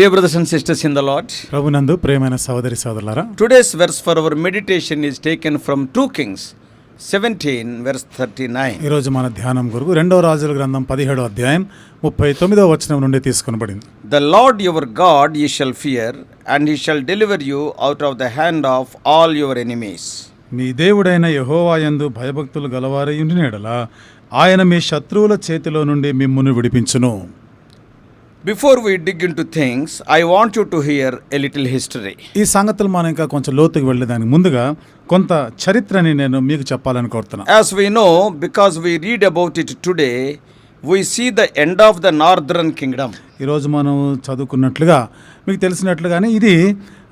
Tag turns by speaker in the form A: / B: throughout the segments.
A: Dear brothers and sisters in the Lord,
B: ప్రభునందు ప్రేమైన సహోదరి సోదరులారా
A: today's verse for our meditation is taken from 2 Kings 17, verse 39.
B: ఈరోజు మన ధ్యానం కొరకు రెండవ రాజుల గ్రంథం పదిహేడో అధ్యాయం ముప్పై తొమ్మిదవ వచనం నుండి తీసుకొనబడింది
A: The Lord your God ye shall fear, and he shall deliver you out of the hand of all your enemies.
B: మీ దేవుడైన యహోవాయందు భయభక్తులు గలవారై ఉండినేడల ఆయన మీ శత్రువుల చేతిలో నుండి మిమ్మును విడిపించును
A: before we dig into things I want you to hear a little history
B: ఈ సంగతులు మనం ఇంకా కొంచెం లోతుకి వెళ్ళేదానికి ముందుగా కొంత చరిత్రని నేను మీకు చెప్పాలని కోరుతున్నాను.
A: As we know because we read about it today we see the end of the northern kingdom
B: ఈరోజు మనం చదువుకున్నట్లుగా మీకు తెలిసినట్లుగానే ఇది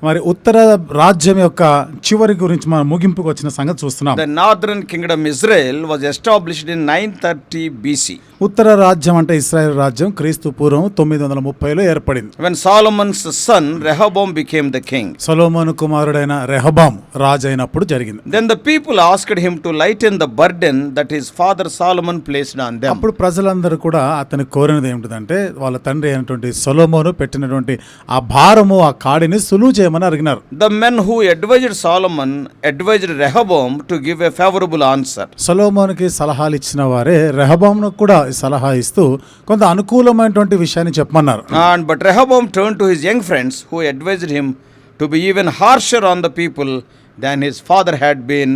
B: మరి ఉత్తర రాజ్యం యొక్క చివరి గురించి మనం ముగింపుకు వచ్చిన సంగతి చూస్తున్నాం
A: The northern kingdom Israel was established in 930 BC.
B: ఉత్తర రాజ్యం అంటే ఇస్రాయేల్ రాజ్యం క్రీస్తు పూర్వం తొమ్మిది వందల ముప్పైలో ఏర్పడింది
A: When Solomon's son Rehoboam became the king,
B: Solomon కుమారుడైన రెహబాం రాజు అయినప్పుడు జరిగింది
A: then the people asked him to lighten the burden that his father Solomon placed on them.
B: అప్పుడు ప్రజలందరూ కూడా అతని కోరినది ఏమిటిదంటే వాళ్ళ తండ్రి అయినటువంటి సొలోమోను పెట్టినటువంటి ఆ భారము ఆ కాడిని సులువు చేయమని అడిగినారు.
A: The men who advised Solomon advised Rehoboam to give a favourable answer
B: సలోమోన్కి సలహాలు ఇచ్చిన వారే రెహబోమ్ను కూడా సలహా ఇస్తూ కొంత అనుకూలమైనటువంటి విషయాన్ని చెప్పమన్నారు.
A: And but Rehoboam turn to his young friends who advised him to be even harsher on the people than his father had been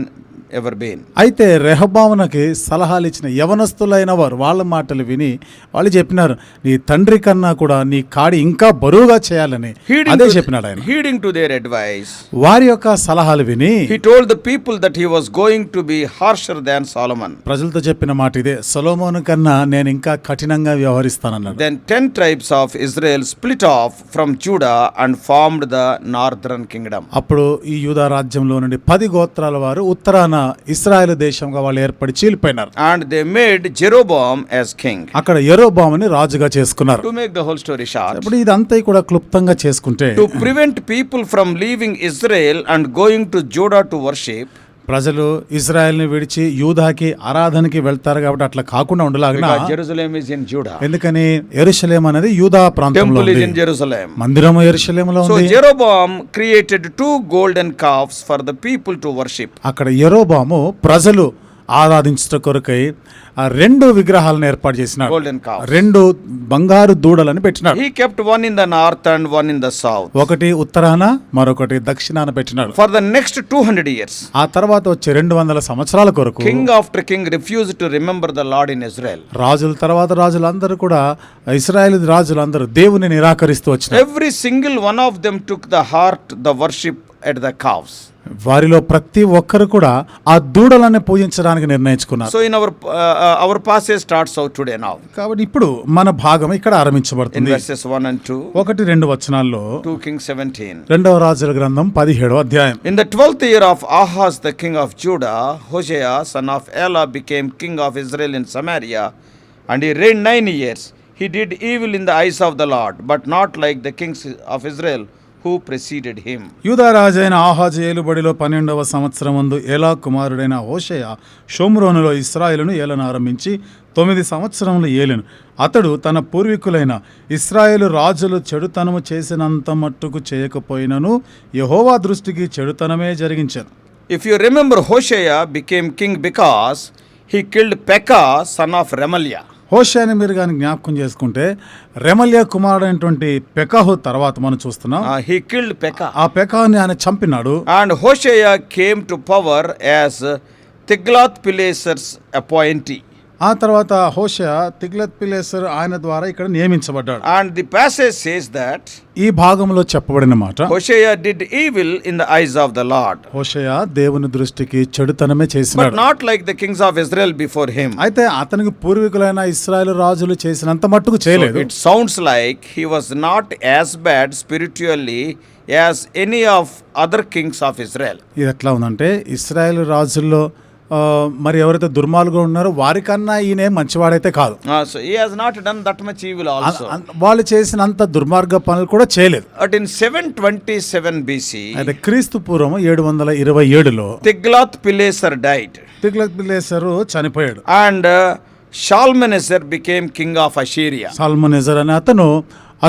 A: ever been
B: అయితే రెహబావనకి సలహాలు ఇచ్చిన యవనస్తులైన వారు వాళ్ళ మాటలు విని వాళ్ళు చెప్పినారు నీ తండ్రి కన్నా కూడా నీ కాడి ఇంకా బరువుగా చేయాలని. అదే చెప్పినాడు
A: హీడింగ్ టు దేర్ అడ్వైస్
B: వారి యొక్క సలహాలు విని
A: he told the people that he was going to be harsher than Solomon
B: ప్రజలతో చెప్పిన మాట ఇదే సొలోమోను కన్నా నేను ఇంకా కఠినంగా వ్యవహరిస్తానన్నాడు.
A: Then ten tribes of Israel split off from Judah and formed the northern kingdom
B: అప్పుడు ఈ యూదా రాజ్యంలో నుండి పది గోత్రాల వారు ఉత్తరాన ఇస్రాయల్ దేశంగా వాళ్ళు ఏర్పడి చీలిపోయినారు.
A: And they made Jeroboam as king
B: అక్కడ ఎరోబామ్ అని రాజుగా చేసుకున్నారు.
A: To make the whole story short
B: ఇప్పుడు ఇదంతా కూడా క్లుప్తంగా చేసుకుంటే
A: to prevent people from leaving Israel and going to Judah to worship
B: ప్రజలు ఇజ్రాయెల్ని విడిచి యూధాకి ఆరాధనకి వెళ్తారు కాబట్టి అట్లా కాకుండా
A: ఉండలాగా
B: ఎందుకని ఎరుసలేం అనేది యూధా ప్రాంతంలో
A: మందిరం ఎరుసలేంలో
B: ఉంది.
A: Created two golden calves for the people to worship
B: అక్కడ ఎరోబాము ప్రజలు ఆరాధించుట కొరకై రెండు విగ్రహాలను ఏర్పాటు
A: చేసిన
B: రెండు బంగారు దూడలను పెట్టినాడు.
A: He kept one in the north and one in the south
B: ఒకటి ఉత్తరాన మరొకటి దక్షిణాన పెట్టినాడు.
A: For the next two hundred years
B: ఆ తర్వాత వచ్చే రెండు వందల సంవత్సరాల కొరకు
A: king after king refuse to remember the lord in Israel
B: రాజుల తర్వాత రాజులందరూ కూడా ఇస్రాయల్ రాజులందరూ దేవుని నిరాకరిస్తూ వచ్చిన
A: every single one of them took the heart the worship at the calves
B: వారిలో ప్రతి ఒక్కరు కూడా ఆ దూడలను పూజించడానికి నిర్ణయించుకున్నారు.
A: So in our our pass starts out today now
B: కాబట్టి ఇప్పుడు మన భాగం ఇక్కడ ఆరంభించబడుతుంది.
A: వర్సెస్ 1 అండ్ 2
B: ఒకటి రెండు వచనాల్లో
A: 2 కింగ్ 17
B: రెండవ రాజుల గ్రంథం 17 అధ్యాయం.
A: In the year of Ahaz the king of Judah Hoshea son of Elah became king of Israel in Samaria and he reign years he did evil in eyes of the lord but not like the kings of Israel who preceded him.
B: యూదా రాజైన ఆహాజు ఏలుబడిలో పన్నెండవ సంవత్సరం ముందు ఏలా కుమారుడైన ఓషయ షోమ్రోనులో ఇస్రాయేలును ఏలన ఆరంభించి తొమ్మిది సంవత్సరములు ఏలెను అతడు తన పూర్వీకులైన ఇస్రాయేలు రాజులు చెడుతనము చేసినంత మట్టుకు చేయకపోయినను యహోవా దృష్టికి చెడుతనమే జరిగించాను
A: If you remember, Hosea became king because he killed Pekah, son of Remaliah.
B: హోషాని మీరు కానీ జ్ఞాపకం చేసుకుంటే రెమల్య కుమార్ అనేటువంటి పెకాహు తర్వాత మనం చూస్తున్నాం.
A: హీ కిల్డ్ పెకా
B: ఆ పెకాహోని ఆయన చంపినాడు.
A: And Hoshea came to power as Tiglath Pileser's appointee
B: ఆ తర్వాత హోష తిగ్లత్ పిలేసర్ ఆయన ద్వారా ఇక్కడ నియమించబడ్డాడు.
A: And the passage says that
B: ఈ భాగంలో చెప్పబడిన మాట
A: Hoshea did evil in the eyes of the lord
B: Hoshea దేవుని దృష్టికి చెడుతనమే చేసిన
A: not like the kings of Israel before him
B: అయితే అతనికి పూర్వీకులైన ఇస్రాయెల్ రాజులు చేసినంత మట్టుకు చేయలేదు.
A: It sounds like he was not as bad spiritually as any of other kings of Israel
B: ఇది ఎట్లా ఉందంటే ఇస్రాయెల్ రాజుల్లో మరి ఎవరైతే దుర్మాలుగా ఉన్నారో వారికన్నా ఈయనే మంచివాడైతే కాదు. వాళ్ళు చేసినంత దుర్మార్గ పనులు కూడా చేయలేదు.
A: At in seven twenty
B: seven BC అదే క్రీస్తు పూర్వం ఏడు వందల ఇరవై ఏడులో
A: తిగ్లాత్ పిలేసర్ డైట్
B: తిగ్లాత్ పిలేసర్ చనిపోయాడు.
A: And Shalmaneser became king of Assyria
B: Shalmaneser అనే అతను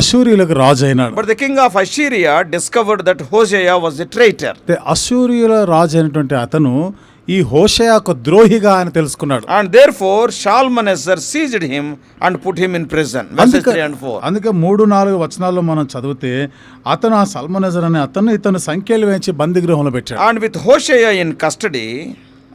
B: అసూరియులకు రాజైనాడు.
A: But the king of Assyria discovered that Hoshea was the traitor
B: the అసూరియుల రాజు అయినటువంటి అతను ఈ హోషయాకు ద్రోహిగా అని తెలుసుకున్నాడు.
A: And therefore Shalmaneser seized him and put him in prison
B: అందుకే మూడు నాలుగు వచనాల్లో మనం చదివితే అతను ఆ సల్మనెజర్ అనే అతను ఇతను సంఖ్యలు వేయించి బందిగృహంలో పెట్టాడు.
A: And with Hoshea in custody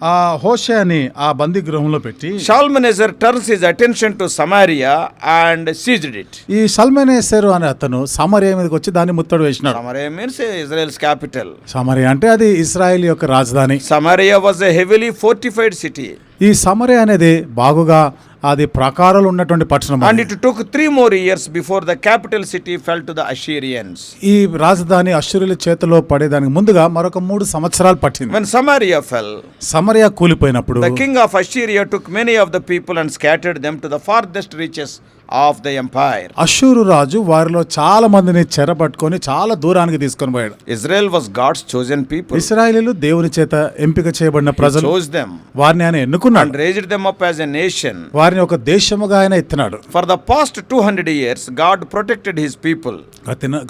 B: ఆ హోషయాని ఆ బందీ గృహంలో పెట్టి
A: Shalmaneser turns his attention to Samaria and seized it
B: ఈ షాల్మనేజర్ అనే అతను సమరియా మీదకి వచ్చి దాన్ని ముత్తడి వేసినాడు.
A: Samaria means Israel's capital
B: Samaria అంటే అది ఇజ్రాయెల్ యొక్క రాజధాని.
A: Samaria was a heavily fortified city
B: ఈ సమరియా అనేది బాగుగా అది ప్రకారాలు ఉన్నటువంటి పట్టణం
A: and it took three more years before the capital city fell to the Assyrians
B: ఈ రాజధాని అషూరుల చేతిలో పడేదానికి ముందుగా మరొక మూడు సంవత్సరాలు పట్టింది.
A: When Samaria fell
B: Samaria కూలిపోయినప్పుడు
A: the king of Assyria took many of the people and scattered them to the farthest reaches of the empire
B: Ashur రాజు వారిలో చాలా మందిని చెరపట్టుకొని చాలా దూరానికి తీసుకొని పోయాడు.
A: Israel was God's chosen people
B: ఇస్రాయలీలు దేవుని చేత ఎంపిక చేయబడిన ప్రజలు.
A: చోజ్
B: వారిని ఆయన ఎన్నుకున్నాడు.
A: Raised them up as a nation
B: వారిని ఒక దేశముగా ఆయన ఎత్తినాడు.
A: For the past two hundred years God protected his
B: people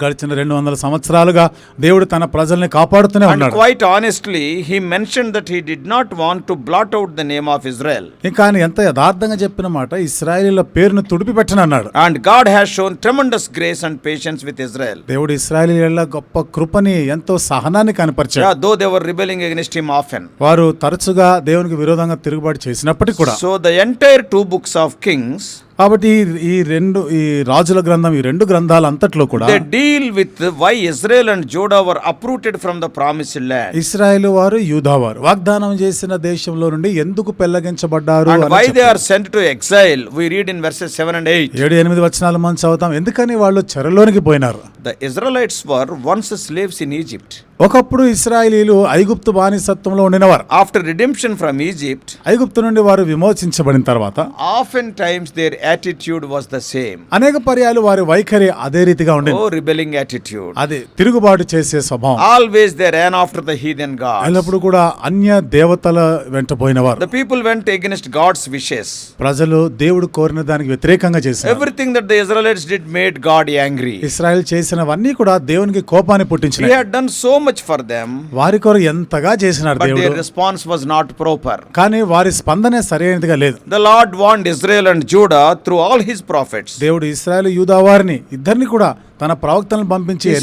B: గడిచిన రెండు వందల సంవత్సరాలుగా దేవుడు తన ప్రజల్ని కాపాడుతూనే ఉన్నాడు.
A: Quite honestly he mention that he did not want to blot out the name of Israel
B: ఇంకా ఆయన ఎంత యథార్థంగా చెప్పిన మాట ఇస్రాయలీల పేరును తుడిపి పెట్టను
A: అన్నాడు and God has shown tremendous grace and patience with Israel
B: దేవుడు ఇస్రాయలీల గొప్ప కృపని ఎంతో సహనాన్ని కనపరిచాడు.
A: They were rebelling against him often
B: వారు తరచుగా దేవునికి విరోధంగా తిరుగుబాటు చేసినప్పటికీ కూడా.
A: So the entire two books of Kings
B: కాబట్టి ఈ- రెండు ఈ రాజుల గ్రంథం ఈ రెండు గ్రంథాలు అంతట్లో కూడా
A: they deal with why Israel and Judah were uprooted from the promised land
B: Israel వారు యూదా వారు వాగ్దానం చేసిన దేశంలో నుండి ఎందుకు
A: why
B: చెప్పారు.
A: they are sent to exile. We read in verses 7 and 8.
B: ఏడు ఎనిమిది వచనాలు మనం చదువుతాం ఎందుకని వాళ్ళు చెరలోనికి పోయినారు
A: The Israelites were once slaves in Egypt.
B: ఒకప్పుడు ఇస్రాయలీలు ఐగుప్తు బానిసత్వంలో ఉండినవారు.
A: ఆఫ్టర్ రిడెంప్షన్ ఫ్రమ్ ఈజిప్ట్
B: ఐగుప్తు నుండి వారు విమోచించబడిన తర్వాత
A: often times their attitude was the same
B: అనేక పర్యాలు వారి వైఖరి అదే రీతిగా ఉండే
A: ఓ రిబెలింగ్ యాటిట్యూడ్
B: అది తిరుగుబాటు చేసే స్వభావం.
A: Always they ran after the heathen god
B: అయినప్పుడు కూడా అన్య దేవతల వెంట పోయినవారు.
A: The people went against God's wishes
B: ప్రజలు దేవుడు కోరిన దానికి వ్యతిరేకంగా చేశారు
A: everything that the Israelites did made God angry
B: Israel చేసినవన్నీ కూడా దేవునికి కోపాన్ని
A: పుట్టించింది
B: he
A: had done so much for them
B: వారి కొరకు ఎంతగా
A: చేసిన
B: దేవుడు?
A: రెస్పాన్స్ వాస్ నాట్ ప్రాపర్
B: కానీ వారి స్పందన సరైనదిగా లేదు.
A: The lord want Israel and Judah through all his prophets
B: దేవుడు ఇజ్రాయెల్ యూదా వారిని ఇద్దరిని కూడా తన ప్రవక్తలను పంపించి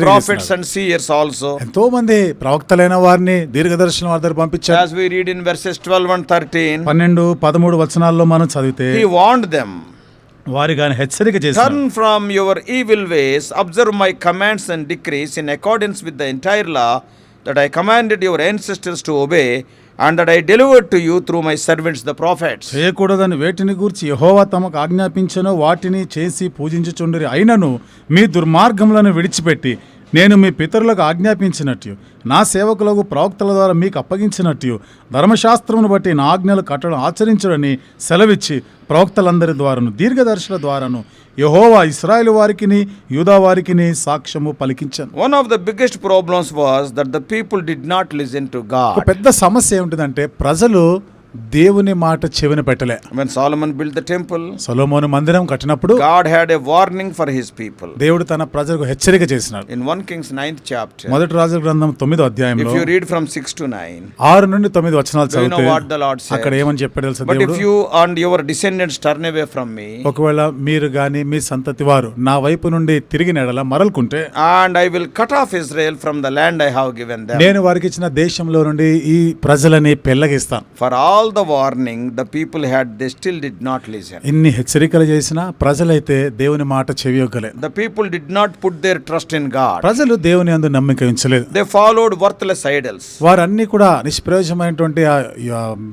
A: ప్రాఫిట్స్ అండ్ సీయర్స్
B: ఎంతో మంది ప్రవక్తలైన వారిని దీర్ఘదర్శన వారి దగ్గర పంపించారు. యాజ్ వి రీడ్ మనం చదివితే
A: హి
B: వారి గాని హెచ్చరిక చేసి
A: turn from your evil ways observe my commands and decrees in accordance with the entire law that I commanded your ancestors to obey and that I deliver to you through my servants the prophets
B: చేయకూడదని వేటిని గురించి యహోవా తమకు ఆజ్ఞాపించను వాటిని చేసి పూజించుచుండరి అయినను మీ దుర్మార్గములను విడిచిపెట్టి నేను మీ పితరులకు ఆజ్ఞాపించినట్టు నా సేవకులకు ప్రవక్తల ద్వారా మీకు అప్పగించినట్టు ధర్మశాస్త్రమును బట్టి నా ఆజ్ఞలు కట్టడం ఆచరించుడని సెలవిచ్చి ప్రవక్తలందరి ద్వారాను దీర్ఘదర్శుల ద్వారాను యహోవా ఇస్రాయేల్ వారికిని యూదా వారికిని సాక్ష్యము పలికించాను
A: of the biggest problems was that the people did not listen to
B: ఒక
A: God.
B: పెద్ద సమస్య ఏమిటిదంటే ప్రజలు దేవుని మాట చెవిన పెట్టలే.
A: When Solomon build temple
B: Solomon మందిరం కట్టినప్పుడు
A: God had a warning for his people
B: దేవుడు తన ప్రజలకు హెచ్చరిక చేసినాడు.
A: In one Kings ninth chapter
B: మొదటి రాజుల గ్రంథం తొమ్మిదో అధ్యాయంలో
A: ఇఫ్ రీడ్ ఫ్రమ్ 6 టు 9
B: ఆరు నుండి తొమ్మిది వచనాలు చదివితే
A: వాట్ ద
B: లార్డ్
A: సేస్ అక్కడ and your descendants turn away మీ
B: ఒకవేళ మీరు గాని మీ సంతతి వారు నా వైపు నుండి తిరిగి నడల మరల్కుంటే
A: and I will cut off Israel from the land I have given
B: నేను వారికి ఇచ్చిన దేశంలో నుండి ఈ ప్రజలని పెళ్ళగిస్తాను
A: for all all the warning the people had they still did not listen
B: ఇన్ని హెచ్చరికలు చేసినా ప్రజలైతే దేవుని మాట చెవియొగలే
A: the people did not put their trust in God
B: ప్రజలు దేవుని అందు నమ్మిక
A: దే ఫాలోడ్ వర్త్లెస్ ఐడల్స్
B: వారన్ని కూడా నిష్ప్రయోజనమైనటువంటి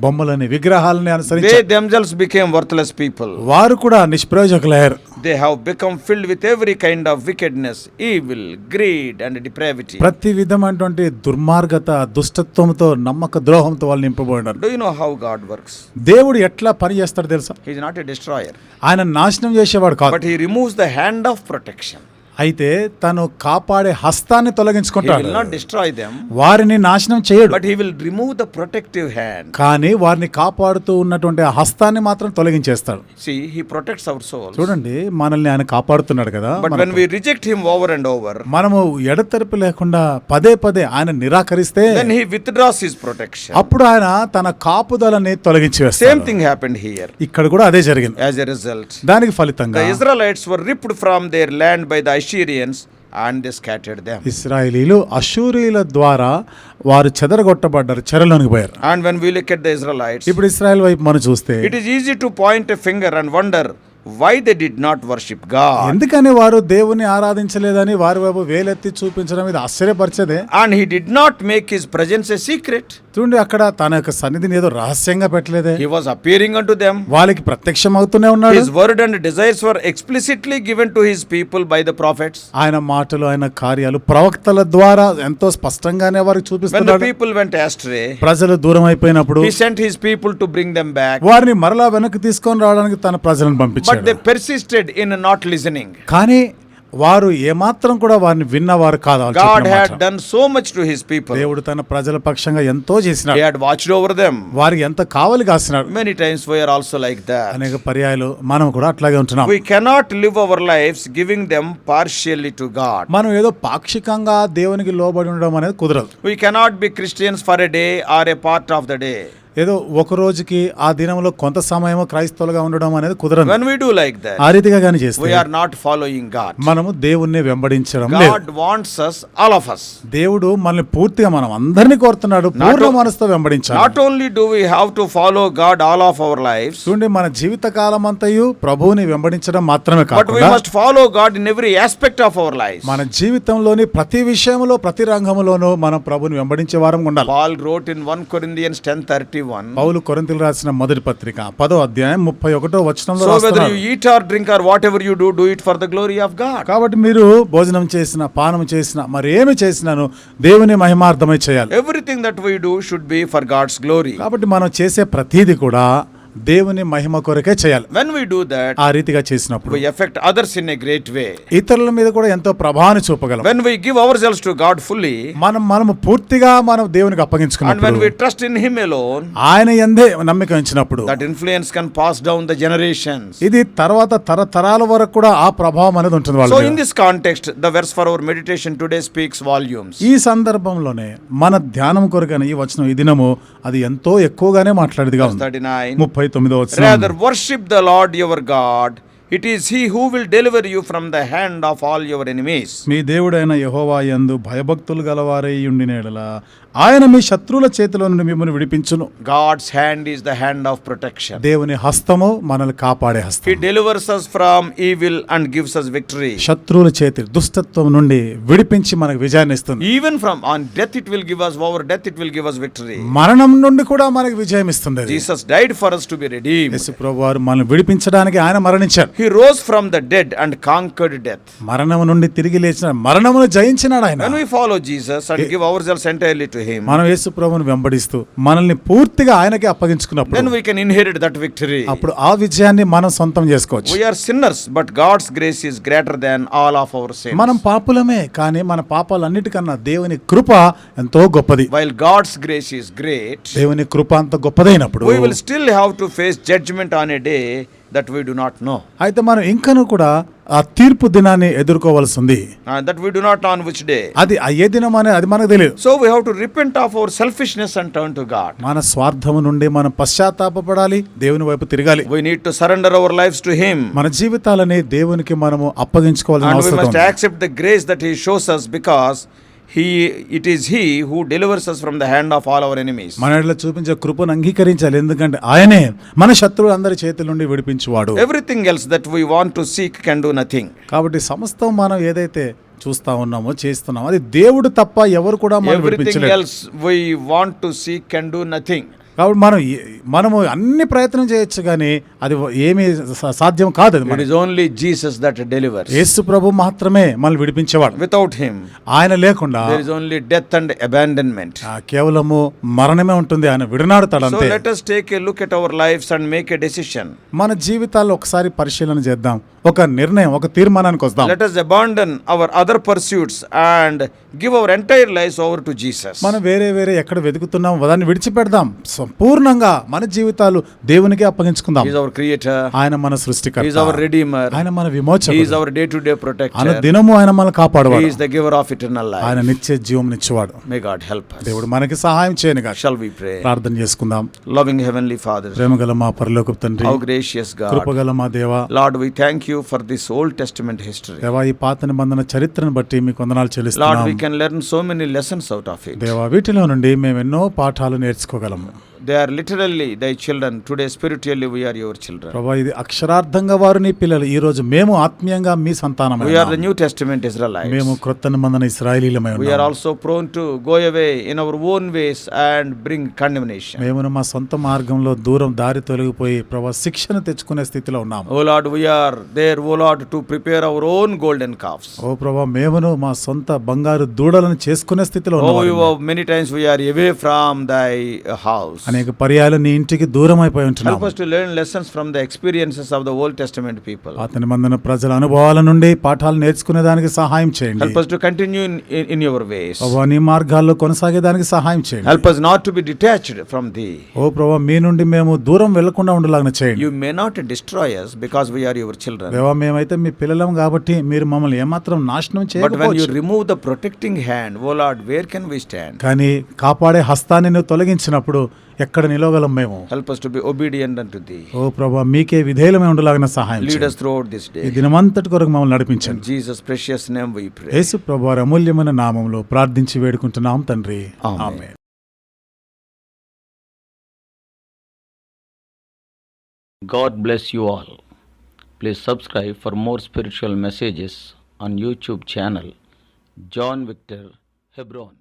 B: బొమ్మలని విగ్రహాలని అనుసరించి
A: they themselves became worthless people
B: వారు కూడా నిష్ప్రయోజకులయ్యారు.
A: They have become filled with every kind of wickedness evil greed and depravity
B: ప్రతి విధమైనటువంటి దుర్మార్గత దుష్టత్వంతో నమ్మక ద్రోహంతో వాళ్ళు నింపబడారు
A: do you know how God works?
B: దేవుడు ఎట్లా పని చేస్తాడు తెలుసా
A: is not a destroyer,
B: ఆయన నాశనం చేసేవాడు కాదు
A: but He removes the hand of protection.
B: అయితే తను కాపాడే హస్తాన్ని తొలగించుకుంటాడు.
A: డిస్ట్రాయ్ దెమ్
B: వారిని నాశనం చేయడు.
A: But he will remove the protective hand
B: కానీ వారిని కాపాడుతూ ఉన్నటువంటి హస్తాన్ని మాత్రం తొలగించేస్తాడు.
A: See he protects our soul
B: చూడండి మనల్ని ఆయన కాపాడుతున్నాడు కదా but
A: when we reject him over and over
B: మనము ఎడతెరిపి లేకుండా పదే పదే ఆయన నిరాకరిస్తే
A: దెన్ హీ విత్డ్రాస్ ప్రొటెక్షన్
B: అప్పుడు ఆయన తన కాపుదలని తొలగించి సేమ్
A: థింగ్ హ్యాపెండ్ హియర్
B: ఇక్కడ కూడా అదే జరిగింది.
A: యాజ్ ఎ రిజల్ట్
B: దానికి ఫలితంగా
A: Israelites ripped from their land by the Assyrians and the scattered them
B: ఇస్రాయలీలు అషూరీల ద్వారా వారు చెదరగొట్టబడ్డారు చెరలోనికి పోయారు.
A: And when we look at the Israelites
B: ఇప్పుడు ఇస్రాయల్ వైపు మనం చూస్తే
A: it is easy to point a finger and wonder why they did not వర్షిప్గా
B: ఎందుకని వారు దేవుని ఆరాధించలేదని వారి వైపు వేలెత్తి చూపించడం ఇది ఆశ్చర్యపరిచేదే?
A: And he did not make his presence a secret
B: చూడండి అక్కడ తన యొక్క సన్నిధిని ఏదో రహస్యంగా పెట్టలేదు.
A: He was appearing to them
B: వాళ్ళకి ప్రత్యక్షం అవుతూనే ఉన్నాడు
A: word and desires were explicitly given to his people by the prophets
B: ఆయన మాటలు ఆయన కార్యాలు ప్రవక్తల ద్వారా ఎంతో స్పష్టంగానే వారికి చూపిస్తుంది
A: పీపుల్ వెంట్ యాస్ట్రే
B: ప్రజలు దూరం అయిపోయినప్పుడు
A: he sent people to bring them back
B: వారిని మరలా వెనక్కి తీసుకొని రావడానికి తన ప్రజలను పంపించాడు.
A: పెర్సిస్టెడ్ ఇన్ నాట్ లిజనింగ్
B: కానీ వారు ఏమాత్రం కూడా వారిని విన్నవారు కాదు
A: God
B: had
A: done so much to his people
B: దేవుడు తన ప్రజల పక్షంగా ఎంతో చేసిన
A: హ్యాడ్ వాచ్ ఓవర్ దెమ్
B: వారికి ఎంత కావాలి కాసినాడు.
A: Many times we are also like that
B: అనేక పర్యాయాలు మనం కూడా అట్లాగే ఉంటున్నాం.
A: We cannot live our lives giving them partially to God
B: మనం ఏదో పాక్షికంగా దేవునికి లోబడి ఉండడం అనేది కుదరదు.
A: We cannot be Christians for a day or a part of the day
B: ఏదో ఒక రోజుకి ఆ దినంలో కొంత సమయం క్రైస్తవులుగా ఉండడం అనేది కుదరదు
A: When we do like that,
B: ఆ రీతిగా కానీ చేస్తే
A: we are not following God.
B: మనము దేవుణ్ణి వెంబడించడం లేదు
A: God wants us, all of us.
B: దేవుడు మనల్ని పూర్తిగా మనం అందరినీ కోరుతున్నాడు పూర్ణ మనసుతో వెంబడించాలి
A: Not only do we have to follow God all of our lives,
B: చూడండి మన జీవిత కాలం అంతయు ప్రభువుని వెంబడించడం మాత్రమే
A: but we must follow God in every aspect of our lives.
B: మన జీవితంలోని ప్రతి విషయంలో ప్రతి రంగంలోనూ మనం ప్రభుని వెంబడించే వారం ఉండాలి
A: Paul wrote in 1 Corinthians
B: పౌలు కొరంతిలు రాసిన మొదటి పత్రిక పదో అధ్యాయం ముప్పై ఒకటో
A: వచ్చిన drink or whatever you do do it for the glory ఆఫ్గా
B: కాబట్టి మీరు భోజనం చేసిన పానం చేసిన మరి చేసినాను దేవుని మహిమార్థమై చేయాలి.
A: Everything that we do should be for God's glory
B: కాబట్టి మనం చేసే ప్రతిదీ కూడా దేవుని మహిమ కొరకే చేయాలి.
A: వెన్ వి డూ దట్
B: ఆ రీతిగా చేసినప్పుడు
A: effect others in a great way
B: ఇతరుల మీద కూడా ఎంతో ప్రభావాన్ని చూపగలం.
A: When we give our selves to God fully
B: మనం మనం పూర్తిగా మనం దేవునికి
A: అప్పగించుకున్నాం
B: when
A: we trust in him alone
B: ఆయన ఎందే నమ్మకం ఇచ్చినప్పుడు
A: that influence can pass down the generation
B: ఇది తర్వాత తరతరాల వరకు కూడా ఆ ప్రభావం అనేది ఉంటుంది వాళ్ళు
A: in this context the verse for our meditation today speaks volumes
B: ఈ సందర్భంలోనే మన ధ్యానం కొరకైన ఈ వచనం ఈ దినము అది ఎంతో ఎక్కువగానే మాట్లాడేదిగా ఉంది.
A: 39
B: ముప్పై తొమ్మిదో
A: worship the Lord your God. It is He who will deliver you from the hand of all your enemies.
B: మీ దేవుడైన యహోవా యందు భయభక్తులు గలవారై ఉండిన యెడల ఆయన మీ శత్రువుల చేతిలో నుండి మిమ్మల్ని విడిపించును
A: God's hand is the hand of protection.
B: దేవుని హస్తము మనల్ని కాపాడే హస్తం
A: delivers us from evil and gives us victory.
B: శత్రువుల చేతి దుష్టత్వం నుండి విడిపించి మనకు విజయాన్ని ఇస్తుంది
A: Even from on death, it will give us over death, it will give us victory.
B: మరణం నుండి కూడా మనకు విజయం ఇస్తుంది.
A: Jesus died for us to be redeemed.
B: యేసు ప్రభు వారు మనల్ని విడిపించడానికి ఆయన మరణించారు
A: He rose from the dead and conquered death.
B: మరణము నుండి తిరిగి లేచిన మరణమును జయించినాడు ఆయన
A: When we follow Jesus and give ourselves entirely to
B: మనం యేసు ప్రభువును వెంబడిస్తూ మనల్ని పూర్తిగా ఆయనకి అప్పగించుకున్నప్పుడు
A: we can inherit that victory
B: అప్పుడు ఆ విజయాన్ని మనం సొంతం చేసుకోవచ్చు.
A: We sinners but God's grace is greater than all of our
B: మనం పాపులమే కానీ మన పాపాలన్నిటికన్నా దేవుని కృప ఎంతో గొప్పది.
A: While God's grace is great
B: దేవుని కృప అంత గొప్పదైనప్పుడు
A: still have to face judgment on a day that we do not know
B: అయితే మనం ఇంకను కూడా ఆ తీర్పు దినాన్ని
A: ఎదుర్కోవాల్సింది. That we do not on which day
B: అది అయ్యే దినం అనే అది మనకు తెలియదు
A: so we have to repent of our selfishness and turn to God
B: మన స్వార్థం నుండి మనం పశ్చాత్తాపపడాలి దేవుని వైపు తిరగాలి.
A: We need to surrender our lives to him
B: మన జీవితాలని దేవునికి మనము
A: అప్పగించుకోవాలి
B: and
A: we
B: must
A: accept the grace that he shows us because he it is he who delivers us from the hand of all our enemies
B: మన ఇట్లా చూపించే కృపను అంగీకరించాలి. ఎందుకంటే ఆయనే మన శత్రువులు అందరి చేతుల నుండి విడిపించేవాడు.
A: Everything else that we want to seek can do nothing
B: కాబట్టి సమస్తం మనం ఏదైతే చూస్తా ఉన్నామో చేస్తున్నామో అది దేవుడు తప్ప ఎవరు కూడా మనం everything
A: else we want to seek can do nothing
B: కాబట్టి మనం మనము అన్ని ప్రయత్నం చేయొచ్చు కానీ అది ఏమీ సాధ్యం కాదు
A: it only Jesus that deliver
B: యేసు ప్రభు మాత్రమే మనల్ని విడిపించేవాడు.
A: వితౌట్ హిమ్
B: ఆయన లేకుండా
A: is only death and
B: abandonment కేవలము మరణమే ఉంటుంది. ఆయన విడనాడుతాడు అంటే
A: let us take a look at our lives and make a decision
B: మన జీవితాల్లో ఒకసారి పరిశీలన చేద్దాం. ఒక నిర్ణయం ఒక తీర్మానానికి వస్తాం
A: let us abandon our other pursuits and give our entire life over to Jesus
B: మనం వేరే వేరే ఎక్కడ వెతుకుతున్నాం దాన్ని విడిచిపెడదాం. సో సంపూర్ణంగా మన జీవితాలు దేవునికి అప్పగించుకుందాం.
A: ఈజ్ అవర్ క్రియేటర్
B: ఆయన మన
A: సృష్టి
B: ఈజ్
A: అవర్ రెడీమర్
B: ఆయన మన విమోచన
A: is our day to
B: day
A: protect
B: దినము ఆయన మన కాపాడవాడు.
A: Is the giver of eternal
B: ఆయన నిత్య జీవం నిచ్చువాడు
A: మే గాడ్ హెల్ప్
B: దేవుడు మనకి సహాయం చేయను గాక.
A: షల్ వి ప్రే
B: ప్రార్థన చేసుకుందాం.
A: లవింగ్ హెవెన్లీ ఫాదర్
B: ప్రేమగల మా పరలోకపు తండ్రి
A: how gracious Lord we thank you for this Old Testament
B: history ఈ పాత నిబంధన చరిత్రను బట్టి మీకు వందనాలు చెల్లిస్తున్నాం.
A: Lord we can learn so many lessons out of
B: దేవా వీటిలో నుండి మేము ఎన్నో పాఠాలు నేర్చుకోగలము.
A: They are literally thy children today spiritually we are your children
B: ప్రభా ఇది అక్షరార్థంగా వారిని పిల్లలు. ఈ రోజు మేము ఆత్మీయంగా మీ సంతానం
A: we are the New Testament Israel
B: మేము క్రొత్త నిబంధన ఇస్రాయలీలమై we are
A: also prone to go away in our own ways and bring condemnation
B: మేము మా సొంత మార్గంలో దూరం దారి తొలగిపోయి ప్రభా శిక్షణ తెచ్చుకునే స్థితిలో
A: ఉన్నాం O Lord we are there O Lord to prepare our own golden calves
B: O ప్రభా మేమును మా సొంత బంగారు దూడలను చేసుకునే స్థితిలో
A: O you many times we are away from thy house
B: అనేక పర్యాలు నీ ఇంటికి దూరం అయిపోయి
A: ఉంటున్నాను learn lessons from the of the Old Testament
B: people అతని ప్రజల అనుభవాల నుండి పాఠాలు నేర్చుకునే దానికి సహాయం చేయండి.
A: Help to continue in your
B: ways నీ మార్గాల్లో కొనసాగే దానికి సహాయం చేయండి.
A: Help not to be detached from the
B: O ప్రభువా మీ నుండి మేము దూరం వెళ్ళకుండా ఉండలాగా చేయండి.
A: You may not destroy because we are your children
B: ప్రభువా మేమైతే మీ పిల్లలం కాబట్టి మీరు మమ్మల్ని ఏమాత్రం నాశనం చేయకపోవచ్చు.
A: You remove the protecting hand O Lord where can we
B: కానీ కాపాడే హస్తాన్ని నువ్వు తొలగించినప్పుడు ఎక్కడ నిలవగలం మేము.
A: హెల్ప్ టు బి ఒబీడియంట్ అంటుంది
B: ఓ ప్రభా మీకే విధేయులమే ఉండలాగిన సహాయం
A: lead us throughout
B: this
A: day
B: దినమంతటి కొరకు మమ్మల్ని నడిపించండి.
A: Jesus precious name we pray
B: యేసు ప్రభువార అమూల్యమైన నామములో ప్రార్థించి వేడుకుంటున్నాం తండ్రి.
C: Amen God bless you all please subscribe for more messages on YouTube channel John Victor Hebron